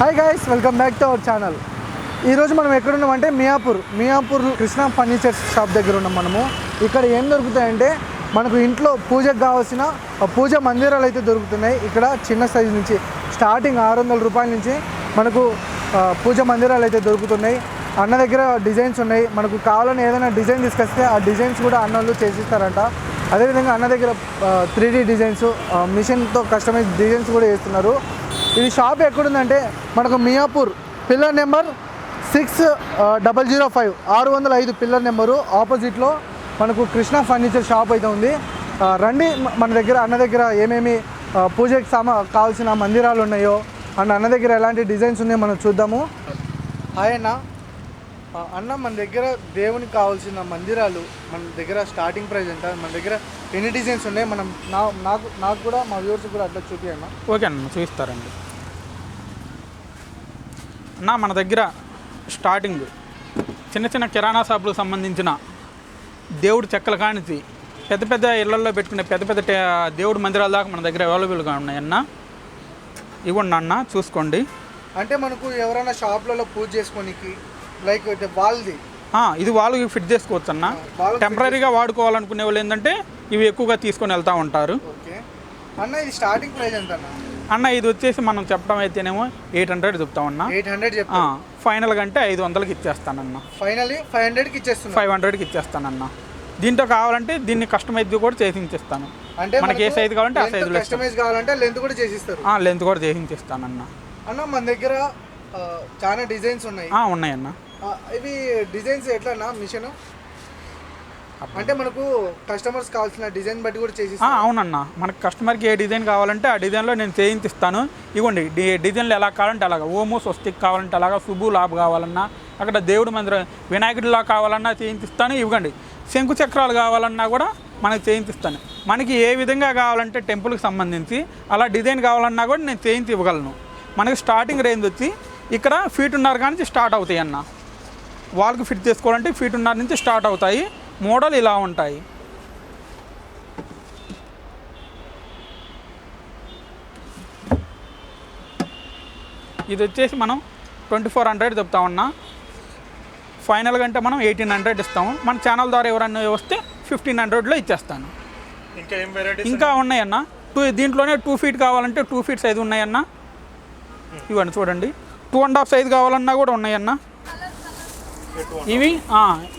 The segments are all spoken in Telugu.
Hi guys welcome back to our channel ఈరోజు మనం ఎక్కడున్నామంటే మియాపూర్. మియాపూర్ కృష్ణ ఫర్నిచర్ షాప్ దగ్గర ఉన్నాం మనము. ఇక్కడ ఏం దొరుకుతాయంటే మనకు ఇంట్లో పూజకు కావాల్సిన పూజ మందిరాలు అయితే దొరుకుతున్నాయి. ఇక్కడ చిన్న సైజు నుంచి స్టార్టింగ్ ఆరు వందల రూపాయల నుంచి మనకు పూజ మందిరాలు అయితే దొరుకుతున్నాయి. అన్న దగ్గర డిజైన్స్ ఉన్నాయి. మనకు కావాలని ఏదైనా డిజైన్ తీసుకొస్తే ఆ డిజైన్స్ కూడా అన్నలు చేసిస్తారంట. అదేవిధంగా అన్న దగ్గర త్రీ డీ డిజైన్స్ మిషన్తో కస్టమైజ్ డిజైన్స్ కూడా చేస్తున్నారు. ఇది షాప్ ఎక్కడుందంటే మనకు Miyapur pillar number six double zero five ఆరు వందల ఐదు పిల్లర్ నెంబరు ఆపోజిట్లో మనకు కృష్ణ ఫర్నిచర్ షాప్ అయితే ఉంది. రండి మన దగ్గర అన్న దగ్గర ఏమేమి పూజకి సామా కావాల్సిన మందిరాలు ఉన్నాయో అండ్ అన్న దగ్గర ఎలాంటి డిజైన్స్ ఉన్నాయో మనం చూద్దాము. హాయ్ అన్న. అన్న మన దగ్గర దేవునికి కావాల్సిన మందిరాలు మన దగ్గర స్టార్టింగ్ ప్రైస్ ఎంత? మన దగ్గర ఎన్ని డిజైన్స్ ఉన్నాయి? మనం నా నాకు నాకు కూడా మా వ్యూవర్స్ కూడా అట్లా చూపి అన్న ఓకే అన్న చూపిస్తారండి. అన్న మన దగ్గర స్టార్టింగ్ చిన్న చిన్న కిరాణా షాపులకు సంబంధించిన దేవుడి చెక్కల కానిచి పెద్ద పెద్ద ఇళ్ళలో పెట్టుకునే పెద్ద పెద్ద దేవుడి మందిరాల దాకా మన దగ్గర అవైలబుల్గా ఉన్నాయన్న. ఇవ్వండి అన్న చూసుకోండి. అంటే మనకు ఎవరైనా షాప్లలో పూజ చేసుకోనికి లైక్ వాళ్ళది. ఇది వాళ్ళకి ఫిట్ చేసుకోవచ్చు అన్న టెంపరీగా వాడుకోవాలనుకునే వాళ్ళు ఏంటంటే ఇవి ఎక్కువగా తీసుకొని వెళ్తూ ఉంటారు. అన్న ఇది స్టార్టింగ్ ప్రైస్ ఎంత అన్న అన్న ఇది వచ్చేసి మనం చెప్పడం అయితేనేమో ఎయిట్ హండ్రెడ్ చెప్తామన్నా ఎయిట్ హండ్రెడ్ ఫైనల్గా అంటే ఐదు వందలకి ఇచ్చేస్తానన్న ఫైనల్లీ ఫైవ్ హండ్రెడ్కి ఇచ్చేస్తున్నా. ఫైవ్ హండ్రెడ్కి ఇచ్చేస్తానన్న దీంతో కావాలంటే దీన్ని కస్టమైజ్ కూడా చేసించిస్తాను. అంటే మనకి ఏ సైజు కావాలంటే ఆ ఇస్తాను. కస్టమైజ్ కావాలంటే లెంత్ కూడా చేసిస్తారు. లెంత్ కూడా చేసించిస్తానన్న అన్న. మన దగ్గర చాలా డిజైన్స్ ఉన్నాయి. ఉన్నాయన్న ఇవి డిజైన్స్ ఎట్లా మిషన్? అంటే మనకు కస్టమర్స్ కావాల్సిన డిజైన్ బట్టి కూడా చేసి అవునన్న. మనకి కస్టమర్కి ఏ డిజైన్ కావాలంటే ఆ డిజైన్లో నేను చేయించిస్తాను ఇవ్వండి డి డిజైన్లు ఎలా కావాలంటే అలాగా. ఓమో స్వస్తిక్ కావాలంటే అలాగా శుభు లాభ్ కావాలన్నా అక్కడ దేవుడి మందిరం వినాయకుడిలా కావాలన్నా చేయించిస్తాను ఇవ్వండి. శంకు చక్రాలు కావాలన్నా కూడా మనకి చేయించిస్తాను మనకి ఏ విధంగా కావాలంటే టెంపుల్కి సంబంధించి అలా డిజైన్ కావాలన్నా కూడా నేను చేయించి ఇవ్వగలను. మనకి స్టార్టింగ్ రేంజ్ వచ్చి ఇక్కడ ఫీట్ ఉన్నారు కానీ స్టార్ట్ అవుతాయి అన్న. వాళ్ళకి ఫిట్ చేసుకోవాలంటే ఫీట్ ఉన్నర నుంచి స్టార్ట్ అవుతాయి. మోడల్ ఇలా ఉంటాయి. ఇది వచ్చేసి మనం ట్వంటీ ఫోర్ హండ్రెడ్ చెప్తామన్నా ఫైనల్గా అంటే మనం ఎయిటీన్ హండ్రెడ్ ఇస్తాము. మన ఛానల్ ద్వారా ఎవరన్నా వస్తే ఫిఫ్టీన్ హండ్రెడ్లో ఇచ్చేస్తాను. ఇంకా ఏం వెరైటీస్ ఇంకా ఉన్నాయన్న టూ దీంట్లోనే టూ ఫీట్ కావాలంటే టూ ఫీట్ సైజు ఉన్నాయన్న ఇవ్వండి చూడండి. టూ అండ్ హాఫ్ సైజు కావాలన్నా కూడా ఉన్నాయన్న ఇవి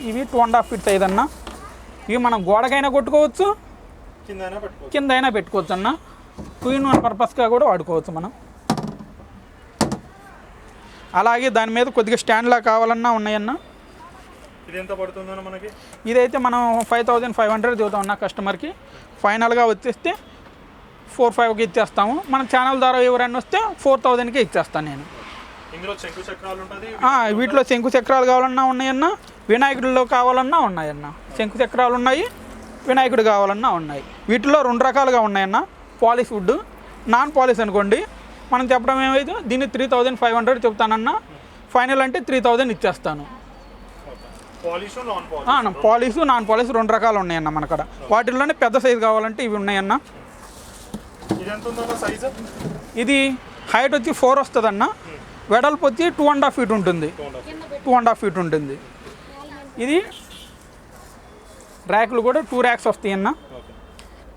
ఇవి two and half feet size అన్న. ఇవి మనం గోడకైనా కొట్టుకోవచ్చు కింద అయినా పెట్టుకోవచ్చు అన్న. టూ ఇన్ వన్ పర్పస్గా కూడా వాడుకోవచ్చు మనం. అలాగే దాని మీద కొద్దిగా స్టాండ్లా కావాలన్నా ఉన్నాయన్న. మనకి? ఇదైతే మనం ఫైవ్ థౌజండ్ ఫైవ్ హండ్రెడ్ చూద్దాం అన్న కస్టమర్కి ఫైనల్గా వచ్చేస్తే ఫోర్ ఫైవ్కి ఇచ్చేస్తాము. మన ఛానల్ ద్వారా ఎవరైనా వస్తే ఫోర్ థౌజండ్కి ఇచ్చేస్తాను నేను. వీటిలో శంకు చక్రాలు కావాలన్నా ఉన్నాయన్న వినాయకుడిలో కావాలన్నా ఉన్నాయన్న. శంకు చక్రాలు ఉన్నాయి వినాయకుడు కావాలన్నా ఉన్నాయి. వీటిలో రెండు రకాలుగా ఉన్నాయన్న. పాలిష్ వుడ్ నాన్ పాలిష్ అనుకోండి మనం చెప్పడం ఏమైతే దీన్ని త్రీ థౌజండ్ ఫైవ్ హండ్రెడ్ చెప్తానన్నా. ఫైనల్ అంటే త్రీ థౌజండ్ ఇచ్చేస్తాను. Polish non polish. రెండు రకాలు ఉన్నాయన్న మనకడ. వాటిల్లోనే పెద్ద సైజు కావాలంటే ఇవి ఉన్నాయన్న. ఇది హైట్ వచ్చి ఫోర్ వస్తుందన్న. వెడల్పు వచ్చి టూ అండ్ హాఫ్ ఫీట్ ఉంటుంది. టూ అండ్ హాఫ్ ఫీట్ ఉంటుంది. ఇది ర్యాకులు కూడా టూ ర్యాక్స్ వస్తాయి అన్న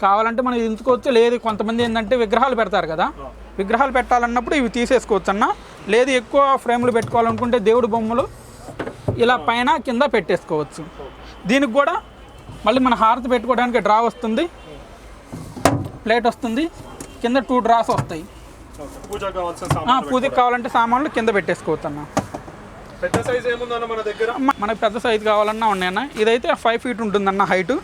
కావాలంటే మనం ఇది లేదు కొంతమంది ఏంటంటే విగ్రహాలు పెడతారు కదా. విగ్రహాలు పెట్టాలన్నప్పుడు ఇవి తీసేసుకోవచ్చు అన్న. లేదు ఎక్కువ ఫ్రేమ్లు పెట్టుకోవాలనుకుంటే దేవుడి బొమ్మలు ఇలా పైన కింద పెట్టేసుకోవచ్చు. దీనికి కూడా మళ్ళీ మన హారతి పెట్టుకోవడానికి డ్రా వస్తుంది. ప్లేట్ వస్తుంది. కింద టూ డ్రాస్ వస్తాయి. పూజకు కావాల్సిన కావాలంటే సామాన్లు కింద పెట్టేసుకోవచ్చు అన్న. పెద్ద సైజ్ ఏముందన్న మన దగ్గర? మనకి పెద్ద సైజు కావాలన్నా ఉన్నాయన్న. ఇదైతే ఫైవ్ ఫీట్ ఉంటుందన్న హైట్.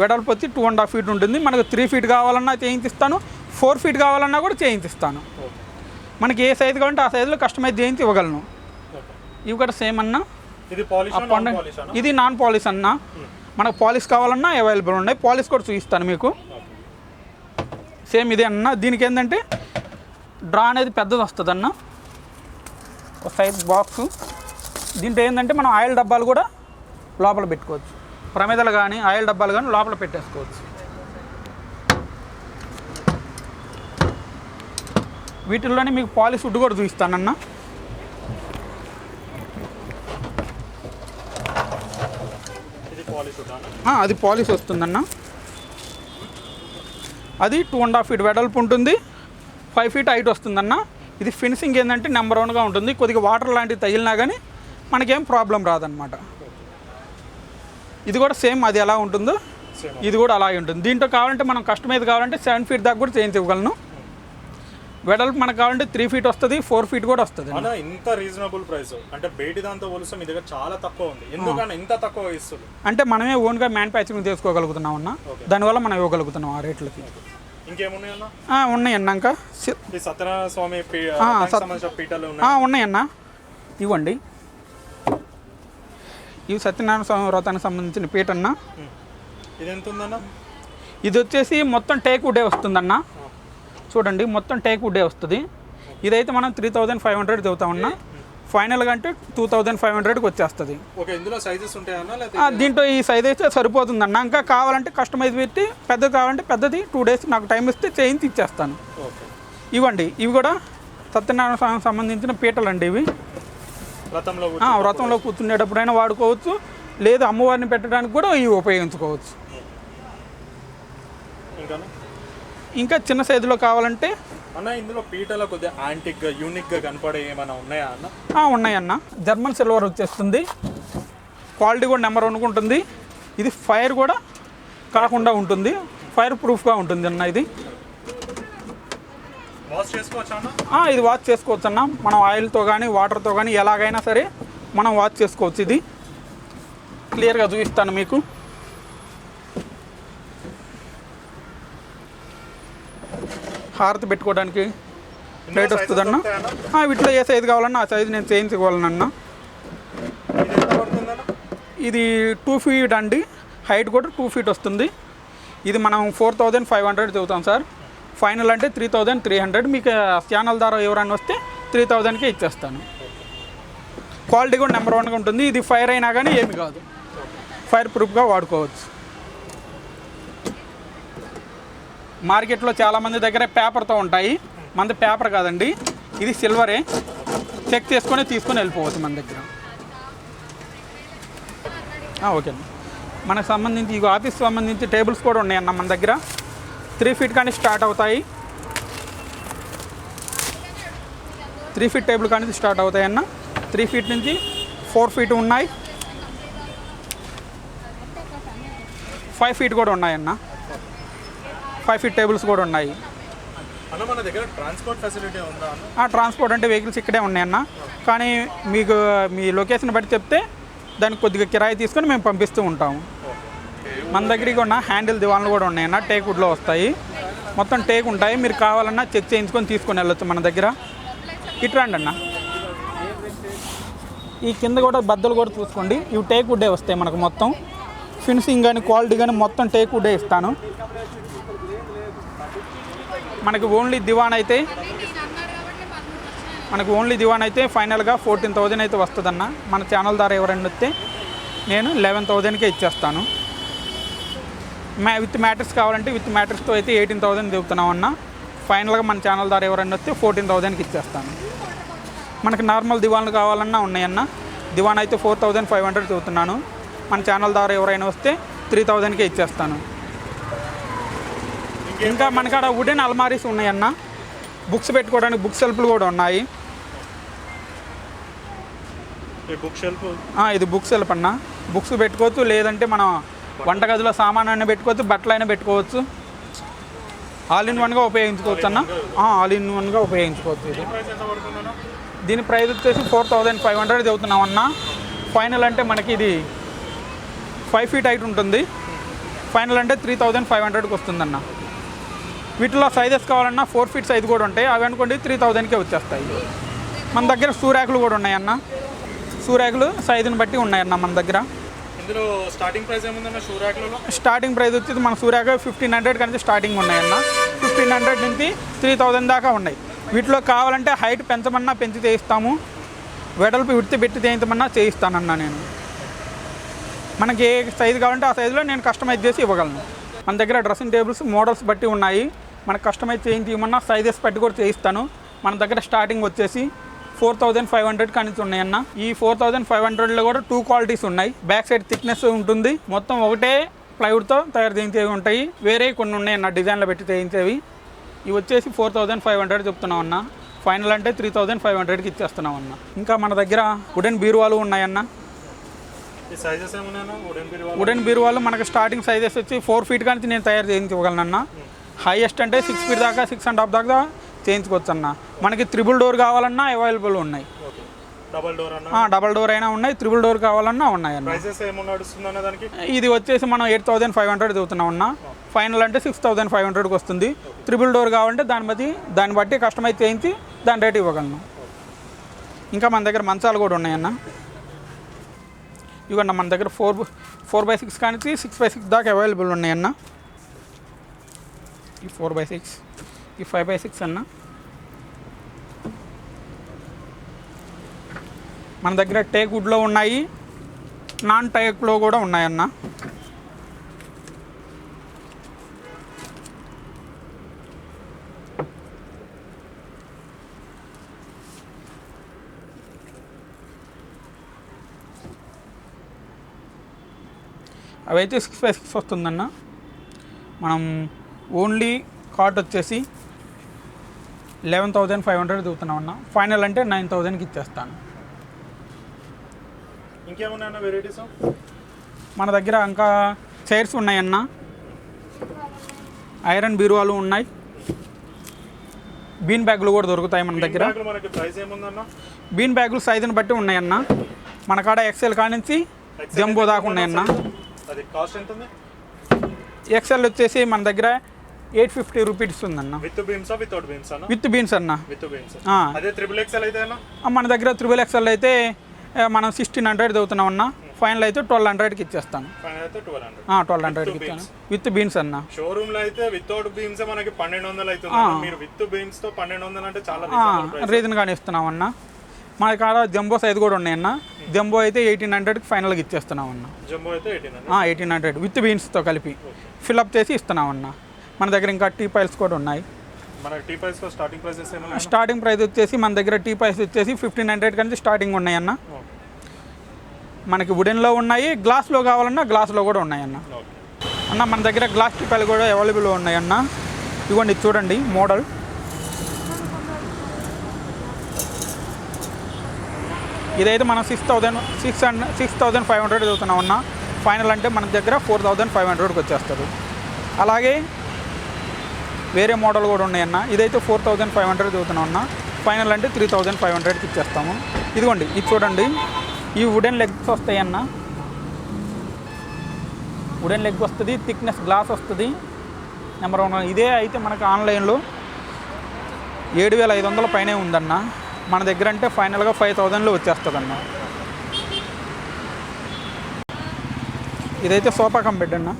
వెడల్పు వచ్చి టూ అండ్ హాఫ్ ఫీట్ ఉంటుంది. మనకు త్రీ ఫీట్ కావాలన్నా చేయించిస్తాను. ఫోర్ ఫీట్ కావాలన్నా కూడా చేయించిస్తాను. మనకి ఏ సైజు కావాలంటే ఆ సైజులో కస్టమైజ్ చేయించి ఇవ్వగలను ఇవి కూడా సేమ్ అన్న. ఇది నాన్ పాలిష్ అన్న? ఇది నాన్ పాలిష్ అన్న మనకు పాలిష్ కావాలన్నా అవైలబుల్ ఉన్నాయి. పాలిష్ కూడా చూపిస్తాను మీకు. సేమ్ ఇదే అన్న. దీనికి ఏంటంటే డ్రా అనేది పెద్దది వస్తుంది అన్న ఒక సైజ్ బాక్స్ దీంట్లో ఏంటంటే మనం ఆయిల్ డబ్బాలు కూడా లోపల పెట్టుకోవచ్చు. ప్రమేదలు కానీ ఆయిల్ డబ్బాలు కానీ లోపల పెట్టేసుకోవచ్చు. వీటిల్లోనే మీకు పాలిష్ వుడ్ కూడా చూపిస్తానన్నా. అది పాలిష్ వస్తుందన్న. అది టూ అండ్ హాఫ్ ఫీట్ వెడల్పు ఉంటుంది. ఫైవ్ ఫీట్ హైట్ వస్తుందన్న ఇది ఫినిషింగ్ ఏంటంటే నెంబర్ వన్గా ఉంటుంది. కొద్దిగా వాటర్ లాంటివి తగిలినా కానీ మనకేం ప్రాబ్లం రాదనమాట ఇది కూడా సేమ్ అది ఎలా ఉంటుందో. ఇది కూడా అలాగే ఉంటుంది. దీంట్లో కావాలంటే మనం కస్టమైజ్ కావాలంటే సెవెన్ ఫీట్ దాకా కూడా చేయించి ఇవ్వగలను. వెడల్పు మనకు కావాలంటే త్రీ ఫీట్ వస్తుంది ఫోర్ ఫీట్ కూడా వస్తుంది. ఇంత రీజనబుల్ ప్రైస్. అంటే బయటి దాంతో పోలిస్తే మీ దగ్గర చాలా తక్కువ ఉంది. ఎందుకన్నా ఇంత తక్కువ ఇస్తుంది అంటే మనమే ఓన్గా మ్యానుఫ్యాక్చరింగ్ చేసుకోగలుగుతున్నాం అన్న దానివల్ల మనం ఇవ్వగలుగుతున్నాం ఆ రేట్లకి. ఇంకేమున్నాయన్న? ఆ, ఉన్నాయి అన్నాక ఈ సత్యనారాయణ స్వామి పీఠాలు ఉన్నాయన్న. ఇవ్వండి. ఇవి సత్యనారాయణ స్వామి వ్రతానికి సంబంధించిన పీట అన్న ఇది ఎంత ఉందన్న ఇది వచ్చేసి మొత్తం టేక్ వుడే వస్తుందన్న. చూడండి మొత్తం టేక్ వుడే వస్తుంది. ఇదైతే మనం త్రీ థౌజండ్ ఫైవ్ హండ్రెడ్ చదువుతామన్నా ఫైనల్గా అంటే టూ థౌజండ్ ఫైవ్ హండ్రెడ్కి వచ్చేస్తుంది. ఓకే ఇందులో సైజెస్ ఉంటాయన్నా ఆ, లేకపోతే దీంట్లో ఈ సైజ్ అయితే సరిపోతుందన్న ఇంకా కావాలంటే కస్టమైజ్ పెట్టి పెద్దది కావాలంటే పెద్దది టూ డేస్ నాకు టైం ఇస్తే చేయించి ఇచ్చేస్తాను ఇవ్వండి ఇవి కూడా సత్యనారాయణ స్వామికి సంబంధించిన పీటలు అండి ఇవి ఆ, వ్రతంలో కూర్చునేటప్పుడైనా వాడుకోవచ్చు లేదు అమ్మవారిని పెట్టడానికి కూడా ఇవి ఉపయోగించుకోవచ్చు. ఇంకా చిన్న సైజులో కావాలంటే అన్న ఇందులో పీటల కొద్దిగా యాంటిక్గా యూనిక్గా కనపడే ఏమైనా ఉన్నాయా అన్న? ఆ, ఉన్నాయన్న. జర్మన్ సిల్వర్ వచ్చేస్తుంది. క్వాలిటీ కూడా నెంబర్ వన్ ఉంటుంది. ఇది ఫైర్ కూడా కాకుండా ఉంటుంది. ఫైర్ ప్రూఫ్గా ఉంటుంది అన్న ఇది. వాష్ చేసుకోవచ్చా అన్న? ఆ, ఇది వాచ్ చేసుకోవచ్చు అన్న. మనం ఆయిల్తో కానీ వాటర్తో కానీ ఎలాగైనా సరే మనం వాచ్ చేసుకోవచ్చు ఇది. క్లియర్గా చూపిస్తాను మీకు. హారతి పెట్టుకోవడానికి sizes వస్తుందన్న? వీటిలో ఏ సైజు కావాలన్నా ఆ సైజు నేను ఎంత పడుతుందన్న? ఇది టూ ఫీట్ అండి. హైట్ కూడా టూ ఫీట్ వస్తుంది. ఇది మనం ఫోర్ థౌజండ్ ఫైవ్ హండ్రెడ్ చదువుతాం సార్. ఫైనల్ అంటే త్రీ థౌజండ్ త్రీ హండ్రెడ్. మీకు ఛానల్ ద్వారా ఎవరైనా వస్తే త్రీ థౌజండ్కే ఇచ్చేస్తాను. క్వాలిటీ కూడా నెంబర్ వన్గా ఉంటుంది. ఇది ఫైర్ అయినా కానీ ఏమి కాదు. ఫైర్ ప్రూఫ్గా వాడుకోవచ్చు. మార్కెట్లో చాలామంది దగ్గర పేపర్తో ఉంటాయి. మనది పేపర్ కాదండి. ఇది సిల్వరే. చెక్ చేసుకొని తీసుకొని వెళ్ళిపోవచ్చు మన దగ్గర. ఓకే. అండి మనకు సంబంధించి ఇక ఆఫీస్ సంబంధించి టేబుల్స్ కూడా ఉన్నాయన్న మన దగ్గర. త్రీ ఫీట్ కానీ స్టార్ట్ అవుతాయి. త్రీ ఫీట్ టేబుల్ కానీ స్టార్ట్ అవుతాయన్న. త్రీ ఫీట్ నుంచి ఫోర్ ఫీట్ ఉన్నాయి. ఫైవ్ ఫీట్ కూడా ఉన్నాయన్న. ఫైవ్ ఫీట్ టేబుల్స్ కూడా ఉన్నాయి. అన్న మన దగ్గర ట్రాన్స్పోర్ట్ ఫెసిలిటీ ఉందా అన్న? ఆ ట్రాన్స్పోర్ట్ అంటే వెహికల్స్ ఇక్కడే ఉన్నాయన్న. కానీ మీకు మీ లొకేషన్ బట్టి చెప్తే దానికి కొద్దిగా కిరాయి తీసుకొని మేము పంపిస్తూ ఉంటాము మన దగ్గరికి ఉన్న హ్యాండిల్ దివాన్లు కూడా ఉన్నాయన్న టేక్ వుడ్లో వస్తాయి. మొత్తం టేక్ ఉంటాయి. మీరు కావాలన్నా చెక్ చేయించుకొని తీసుకొని వెళ్ళొచ్చు మన దగ్గర. ఇటు రండి అన్న. ఈ కింద కూడా బద్దలు కూడా చూసుకోండి. ఇవి టేక్ వుడ్డే వస్తాయి మనకు మొత్తం. ఫినిషింగ్ కానీ క్వాలిటీ కానీ మొత్తం టేక్ వుడ్డే ఇస్తాను. మనకి ఓన్లీ దివాన్ అయితే మనకు ఓన్లీ దివాన్ అయితే ఫైనల్గా ఫోర్టీన్ థౌజండ్ అయితే వస్తుందన్న. మన ఛానల్ ద్వారా ఎవరైనా వస్తే నేను లెవెన్ థౌజండ్కే ఇచ్చేస్తాను. మ్యా విత్ మ్యాట్రిక్స్ కావాలంటే విత్ మ్యాట్రిక్స్తో అయితే ఎయిటీన్ థౌజండ్ చెబుతున్నాం అన్న ఫైనల్గా మన ఛానల్ ద్వారా ఎవరైనా వస్తే ఫోర్టీన్ థౌజండ్కి ఇచ్చేస్తాను. మనకి నార్మల్ దివాన్లు కావాలన్నా ఉన్నాయన్న. దివాన్ అయితే ఫోర్ థౌజండ్ ఫైవ్ హండ్రెడ్ చెబుతున్నాను మన ఛానల్ ద్వారా ఎవరైనా వస్తే త్రీ థౌజండ్కే ఇచ్చేస్తాను. ఇంకా మనకాడ వుడెన్ అల్మారీస్ ఉన్నాయన్న. బుక్స్ పెట్టుకోవడానికి బుక్ సెల్ఫ్లు కూడా ఉన్నాయి. బుక్ షెల్ఫ్ ఇది బుక్ సెల్ఫ్ అన్న. బుక్స్ పెట్టుకోవచ్చు లేదంటే మనం వంటగదిలో సామాన్ అయినా పెట్టుకోవచ్చు బట్టలు అయినా పెట్టుకోవచ్చు. ఆల్ ఇన్ వన్గా ఉపయోగించుకోవచ్చు అన్న. ఆల్ ఇన్ వన్గా ఉపయోగించుకోవచ్చు ఇది. దీని ప్రైస్ వచ్చేసి ఫోర్ థౌజండ్ ఫైవ్ హండ్రెడ్ చదువుతున్నాం అన్న. ఫైనల్ అంటే మనకి ఇది ఫైవ్ ఫీట్ హైట్ ఉంటుంది. ఫైనల్ అంటే త్రీ థౌజండ్ ఫైవ్ హండ్రెడ్కి వస్తుందన్న. వీటిలో సైజెస్ కావాలన్నా ఫోర్ ఫీట్ సైజ్ కూడా ఉంటాయి. అవి అనుకోండి త్రీ థౌజండ్కే వచ్చేస్తాయి. మన దగ్గర సూర్యాకులు కూడా ఉన్నాయన్న. సూర్యాకులు సైజుని బట్టి ఉన్నాయన్న మన దగ్గర. ఇందులో స్టార్టింగ్ ప్రైస్ స్టార్టింగ్ ప్రైస్ వచ్చేసి మన సూర్యాకు ఫిఫ్టీన్ హండ్రెడ్ నుంచి స్టార్టింగ్ ఉన్నాయన్న. ఫిఫ్టీన్ హండ్రెడ్ నుంచి త్రీ థౌజండ్ దాకా ఉన్నాయి. వీటిలో కావాలంటే హైట్ పెంచమన్నా పెంచి చేయిస్తాము వెడల్పు విడితే పెట్టి చేయించమన్నా చేయిస్తానన్నా నేను. మనకి ఏ సైజు కావాలంటే ఆ సైజులో నేను కస్టమైజ్ చేసి ఇవ్వగలను. మన దగ్గర డ్రెస్సింగ్ టేబుల్స్ మోడల్స్ బట్టి ఉన్నాయి. మనకు కస్టమైజ్ చేయించి ఇవ్వమన్నా సైజెస్ బట్టి కూడా చేయిస్తాను. మన దగ్గర స్టార్టింగ్ వచ్చేసి ఫోర్ థౌజండ్ ఫైవ్ హండ్రెడ్ కానీ ఉన్నాయన్న. ఈ ఫోర్ థౌజండ్ ఫైవ్ హండ్రెడ్లో కూడా టూ క్వాలిటీస్ ఉన్నాయి. బ్యాక్ సైడ్ థిక్నెస్ ఉంటుంది. మొత్తం ఒకటే ప్లైవుడ్తో తయారు చేయించేవి ఉంటాయి. వేరే కొన్ని ఉన్నాయన్న డిజైన్లో పెట్టి చేయించేవి. ఇవి వచ్చేసి ఫోర్ థౌజండ్ ఫైవ్ హండ్రెడ్ చెప్తున్నాం అన్న. ఫైనల్ అంటే త్రీ థౌజండ్ ఫైవ్ హండ్రెడ్కి ఇచ్చేస్తున్నాం అన్న. ఇంకా మన దగ్గర వుడెన్ బీరువాలు ఉన్నాయన్న. వుడెన్ బీరువా వుడెన్ బీరువాలు మనకి స్టార్టింగ్ సైజెస్ వచ్చి ఫోర్ ఫీట్ కానీ నేను తయారు చేయించగలనన్న హైయెస్ట్ అంటే సిక్స్ ఫీట్ దాకా సిక్స్ అండ్ హాఫ్ దాకా చేయించుకోవచ్చు అన్న మనకి త్రిబుల్ డోర్ కావాలన్నా అవైలబుల్ ఉన్నాయి. డబల్ డోర్ అన్న? డబల్ డోర్ అయినా ఉన్నాయి త్రిబుల్ డోర్ కావాలన్నా ఉన్నాయి అన్న అన్న ఇది వచ్చేసి మనం ఎయిట్ థౌసండ్ ఫైవ్ హండ్రెడ్ చదువుతున్నాం అన్న ఫైనల్ అంటే సిక్స్ థౌసండ్ ఫైవ్ హండ్రెడ్కి వస్తుంది. త్రిబుల్ డోర్ కావాలంటే దాన్ని బట్టి దాన్ని బట్టి కస్టమైజ్ చేయించి దాని రేట్ ఇవ్వగలను. ఇంకా మన దగ్గర మంచాలు కూడా ఉన్నాయన్న. ఇవన్న మన దగ్గర ఫోర్ ఫోర్ బై సిక్స్ కానీ సిక్స్ బై సిక్స్ దాకా అవైలబుల్ ఉన్నాయన్న ఈ ఫోర్ బై సిక్స్ ఈ ఫైవ్ బై సిక్స్ అన్న. మన దగ్గర టేక్ వుడ్లో ఉన్నాయి నాన్ టేక్లో కూడా ఉన్నాయన్న అవైతే సిక్స్ బై సిక్స్ వస్తుందన్న. మనం ఓన్లీ కాట్ వచ్చేసి లెవెన్ థౌజండ్ ఫైవ్ హండ్రెడ్ చదువుతున్నాం అన్న ఫైనల్ అంటే నైన్ థౌజండ్కి ఇచ్చేస్తాను. ఇంకేమున్నాయన్న వెరైటీస్ మన దగ్గర ఇంకా చైర్స్ ఉన్నాయన్న. ఐరన్ బీరువాలు ఉన్నాయి. బీన్ బ్యాగులు కూడా దొరుకుతాయి మన దగ్గర. బీన్ బ్యాగులు సైజుని బట్టి ఉన్నాయన్న. మన కాడ ఎక్సెల్ కానించి జంబో దాకా ఉన్నాయన్న. అది కాస్ట్ ఎంత ఉంది ఎక్సెల్ వచ్చేసి మన దగ్గర ఎయిట్ ఫిఫ్టీ రూపీస్ ఉందన్న. విత్ బీమ్సా వితౌట్ బీమ్స్ అన్న? విత్ బీన్స్ అన్న. విత్ బీమ్స్ ఆ. అదే త్రిబుల్ ఎక్స్ఎల్ అయితే మన దగ్గర త్రిబుల్ ఎక్సెల్ అయితే మనం సిక్స్టీన్ హండ్రెడ్ చదువుతున్నాం అన్న. ఫైనల్ అయితే ట్వెల్వ్ హండ్రెడ్కి ఇచ్చేస్తాను. ఫైనల్ అయితే ట్వెల్వ్ హండ్రెడ్ ట్వెల్వ్ హండ్రెడ్కి ఇచ్చాను. విత్ బీన్స్ అన్న. షోరూమ్లో అయితే వితౌట్ బీమ్స్ మనకి పన్నెండు వందలు అవుతుంది అన్న. మీరు విత్ బీమ్స్తో పన్నెండు వందలు అంటే చాలా price. రీజన్గానే ఇస్తున్నాం అన్న. మన కాడ జంబో సైజ్ కూడా ఉన్నాయన్న జంబో అయితే ఎయిటీన్ హండ్రెడ్కి ఫైనల్గా ఇచ్చేస్తున్నాం అన్న. జంబో అయితే ఎయిటీన్ హండ్రెడ్. విత్ బీన్స్తో కలిపి ఫిల్అప్ చేసి ఇస్తున్నాం అన్న. మన దగ్గర ఇంకా టీ పైల్స్ కూడా ఉన్నాయి. టీ స్టార్టింగ్ ప్రైస్ వచ్చేసి మన దగ్గర టీ పైల్స్ వచ్చేసి ఫిఫ్టీన్ హండ్రెడ్ కంటే స్టార్టింగ్ ఉన్నాయన్న మనకి వుడెన్లో ఉన్నాయి గ్లాస్లో కావాలన్నా గ్లాస్లో కూడా ఉన్నాయన్న అన్న. మన దగ్గర గ్లాస్ టిపాలు కూడా అవైలబుల్ ఉన్నాయన్న ఇవ్వండి చూడండి మోడల్ ఇదైతే మనం six thousand six and six thousand five hundred చదువుతున్నాం అన్న. ఫైనల్ అంటే మన దగ్గర ఫోర్ థౌజండ్ ఫైవ్ హండ్రెడ్కి వచ్చేస్తుంది. అలాగే వేరే మోడల్ కూడా ఉన్నాయన్న ఇదైతే ఫోర్ థౌజండ్ ఫైవ్ హండ్రెడ్ చదువుతున్నాం అన్న. ఫైనల్ అంటే త్రీ థౌజండ్ ఫైవ్ హండ్రెడ్కి ఇచ్చేస్తాము. ఇదిగోండి ఇది చూడండి. ఈ వుడెన్ లెగ్స్ వస్తాయన్న వుడెన్ లెగ్ వస్తుంది థిక్నెస్ గ్లాస్ వస్తుంది. నెంబర్ వన్ ఇదే అయితే మనకు ఆన్లైన్లో ఏడు వేల ఐదు వందల పైనే ఉందన్న. మన దగ్గర అంటే ఫైనల్గా ఫైవ్ థౌజండ్లో వచ్చేస్తుంది అన్న ఇదైతే సోఫా కమ్ బెడ్ అన్న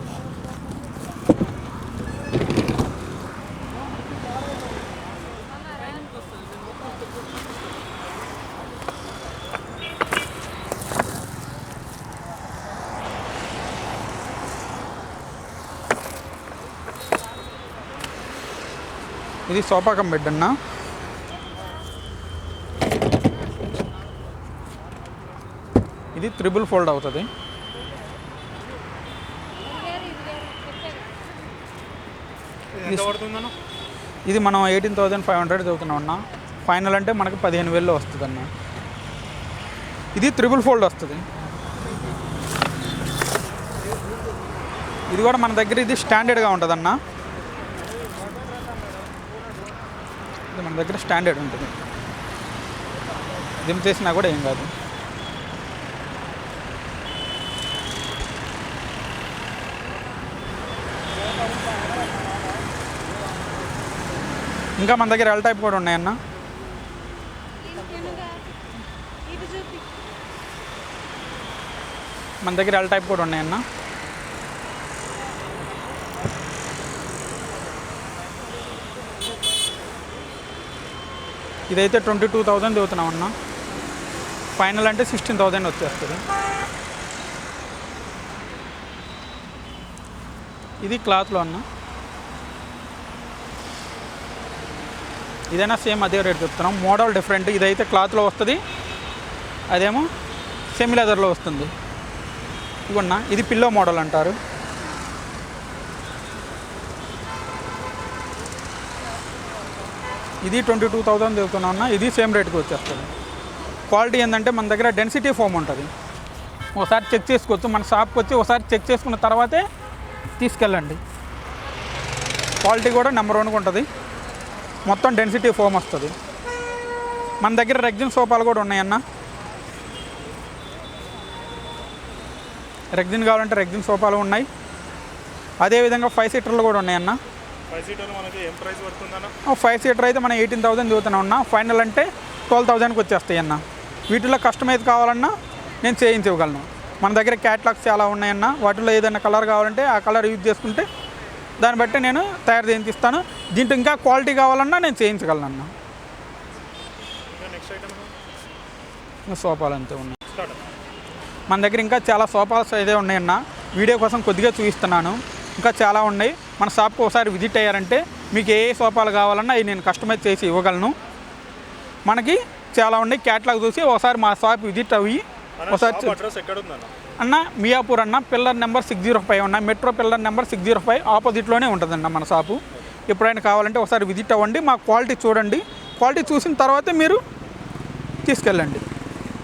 ఇది సోఫా కమ్ బెడ్ అన్న ఇది త్రిబుల్ ఫోల్డ్ అవుతుంది. ఇది మనం ఎయిటీన్ థౌజండ్ ఫైవ్ హండ్రెడ్ చదువుతున్నాం అన్న. ఫైనల్ అంటే మనకి పదిహేను వేల్లో వస్తుంది అన్న ఇది త్రిబుల్ ఫోల్డ్ వస్తుంది. ఇది కూడా మన దగ్గర ఇది స్టాండర్డ్గా ఉంటుంది అన్న ఇది మన దగ్గర స్టాండర్డ్ ఉంటుంది. దిమ్ చేసినా కూడా ఏం కాదు. ఇంకా మన దగ్గర ఎల్ టైప్ కూడా ఉన్నాయన్న. మన దగ్గర ఎల్ టైప్ కూడా ఉన్నాయన్న. ఇదైతే ట్వంటీ టూ థౌజండ్ చదువుతున్నాం అన్న ఫైనల్ అంటే సిక్స్టీన్ థౌజండ్ వచ్చేస్తుంది. ఇది క్లాత్లో అన్నా. ఇదైనా సేమ్ అదే రేట్ చెప్తున్నాం. Model different. ఇదైతే క్లాత్లో వస్తుంది. అదేమో సెమీ లెదర్లో వస్తుంది. ఇవన్నా ఇది పిల్లో మోడల్ అంటారు. ఇది ట్వంటీ టూ థౌజండ్ చెబుతున్నా ఇది సేమ్ రేట్కి వచ్చేస్తుంది. క్వాలిటీ ఏంటంటే మన దగ్గర డెన్సిటీ ఫోమ్ ఉంటుంది. ఒకసారి చెక్ చేసుకోవచ్చు. మన షాప్కి వచ్చి ఒకసారి చెక్ చేసుకున్న తర్వాతే తీసుకెళ్ళండి. క్వాలిటీ కూడా నెంబర్ వన్గా ఉంటుంది. మొత్తం డెన్సిటీ ఫోమ్ వస్తుంది. మన దగ్గర రెగ్జిన్ సోఫాలు కూడా ఉన్నాయన్న. రెగ్జిన్ కావాలంటే రెగ్జిన్ సోఫాలు ఉన్నాయి. అదేవిధంగా ఫైవ్ సీటర్లు కూడా ఉన్నాయన్న. ఫైవ్ సీటర్ అయితే మనం ఎయిటీన్ థౌసండ్ చదువుతున్నా ఉన్నా ఫైనల్ అంటే ట్వెల్వ్ థౌసండ్కి వచ్చేస్తాయి అన్న. వీటిలో కస్టమైజ్ కావాలన్నా నేను చేయించగలను. మన దగ్గర క్యాట్లాగ్స్ చాలా ఉన్నాయన్న. వాటిలో ఏదైనా కలర్ కావాలంటే ఆ కలర్ యూజ్ చేసుకుంటే దాన్ని బట్టి నేను తయారు చేయించిస్తాను. దీంట్లో ఇంకా క్వాలిటీ కావాలన్నా నేను చేయించగలను అన్న సోఫాలు అంతే ఉన్నాయి. మన దగ్గర ఇంకా చాలా సోఫాస్ అయితే ఉన్నాయన్న. వీడియో కోసం కొద్దిగా చూపిస్తున్నాను. ఇంకా చాలా ఉన్నాయి. మన షాప్కి ఒకసారి విజిట్ అయ్యారంటే మీకు ఏ ఏ సోఫాలు కావాలన్నా అవి నేను కస్టమైజ్ చేసి ఇవ్వగలను. మనకి చాలా ఉన్నాయి. క్యాట్లాగ్ చూసి ఒకసారి మా షాప్ విజిట్ అయ్యి ఒకసారి అన్న మియాపూర్ అన్న pillar number six zero five అన్న metro pillar number six zero five ఆపోజిట్లోనే ఉంటుందన్న మన షాపు. ఎప్పుడైనా కావాలంటే ఒకసారి విజిట్ అవ్వండి మా క్వాలిటీ చూడండి. క్వాలిటీ చూసిన తర్వాతే మీరు తీసుకెళ్ళండి.